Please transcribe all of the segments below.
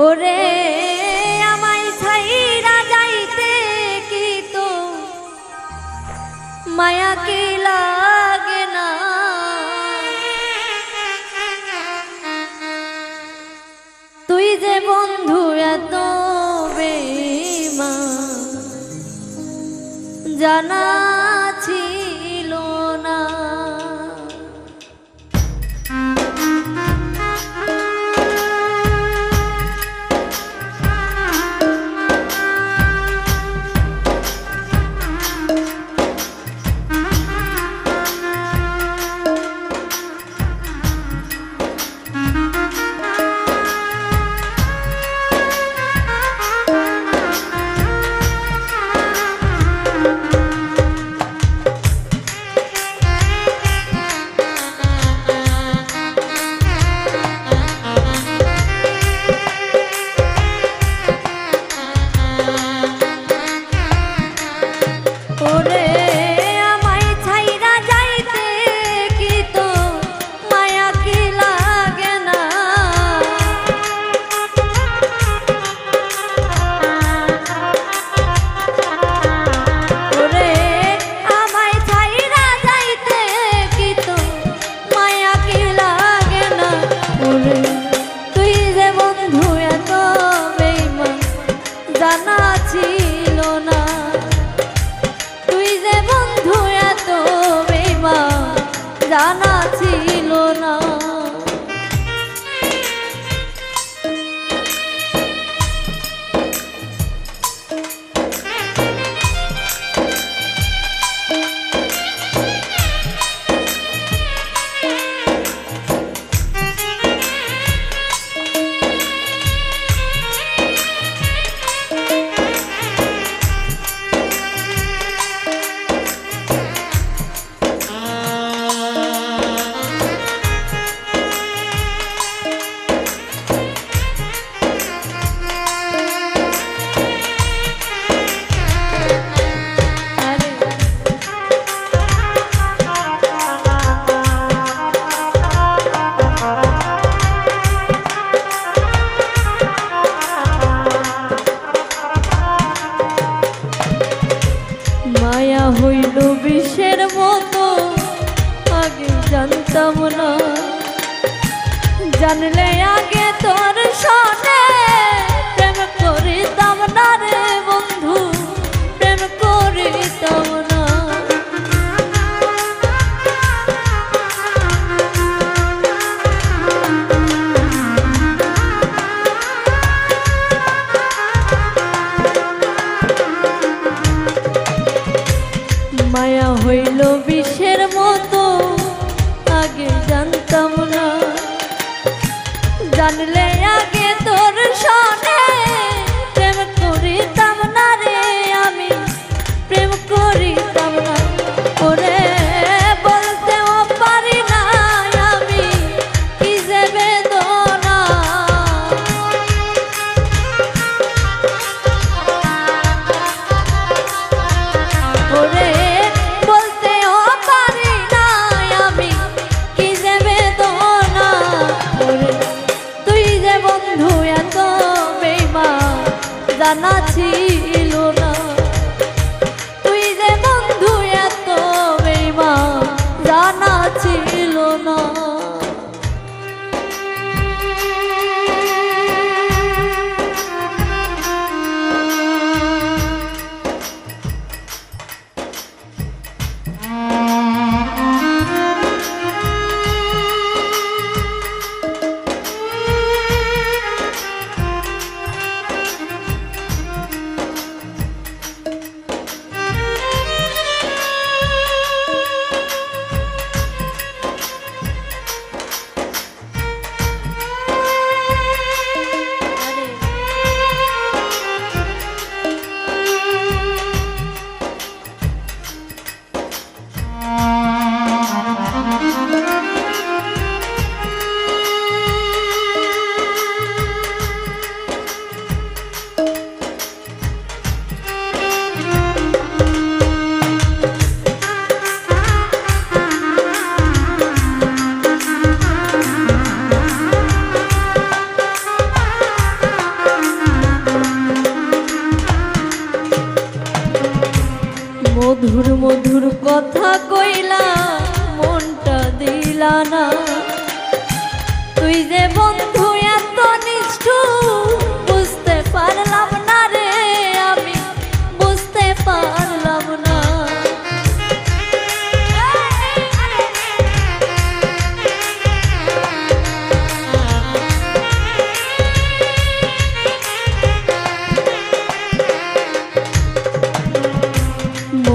ওরে, আমায় ছাইরা যাইতে কি তো? মায়া কি লাগে না। তুই যে বন্ধু এত বেমা জানা জানলে আগে তোর শোনে।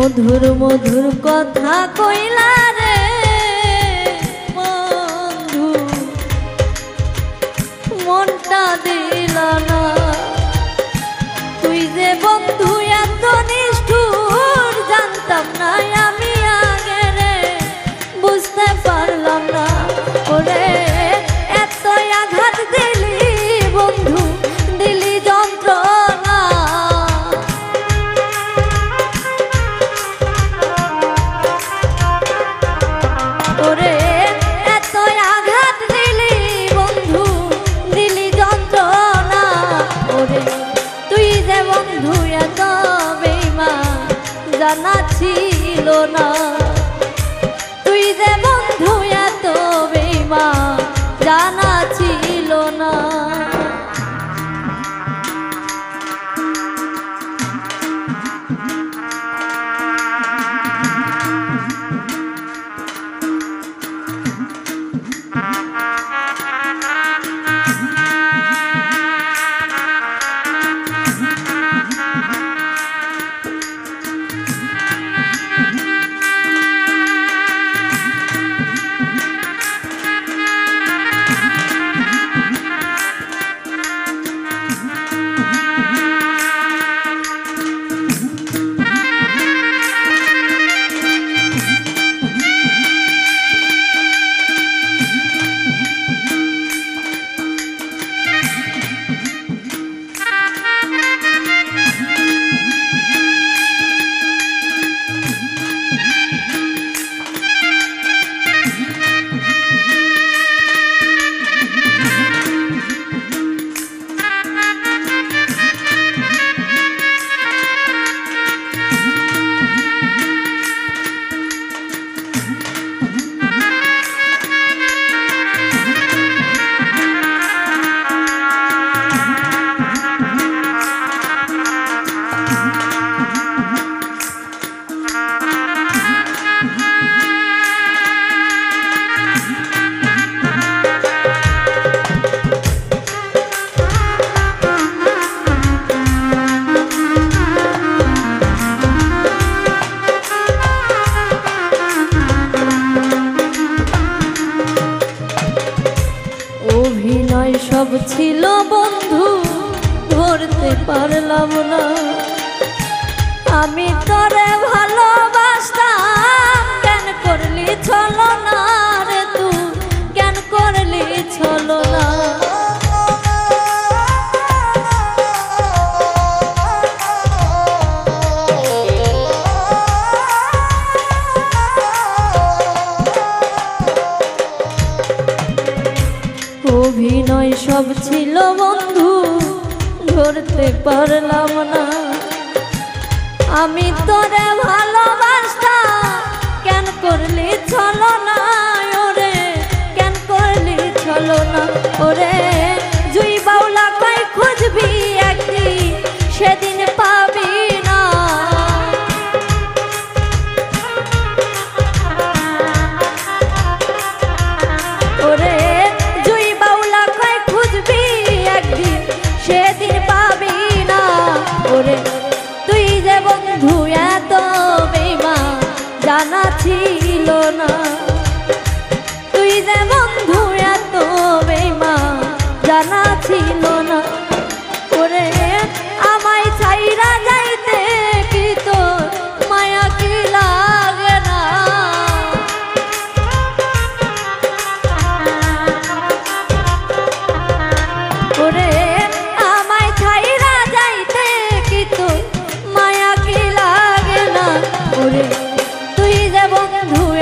মধুর মধুর কথা কইলা রে বন্ধু। মনটা দিল না। তুই যে বন্ধু, এত নিষ্ঠুর, জানতাম না আমি আগে রে। বুঝতে পারলাম জানা ছিল না। সব ছিল বন্ধু, ধরতে পারলাম না। আমি তরে ভালোবাসতাম কেন করলি ছলো না রে তুই কেন করলি ছলো না সব ছিল বন্ধু ধরতে পারলাম না। আমি তোরে ভালোবাসতাম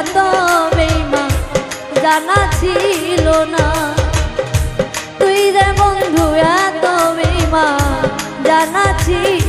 এত বেইমা জানা ছিল না। তুই যে বন্ধু এত বেইমা জানা ছিল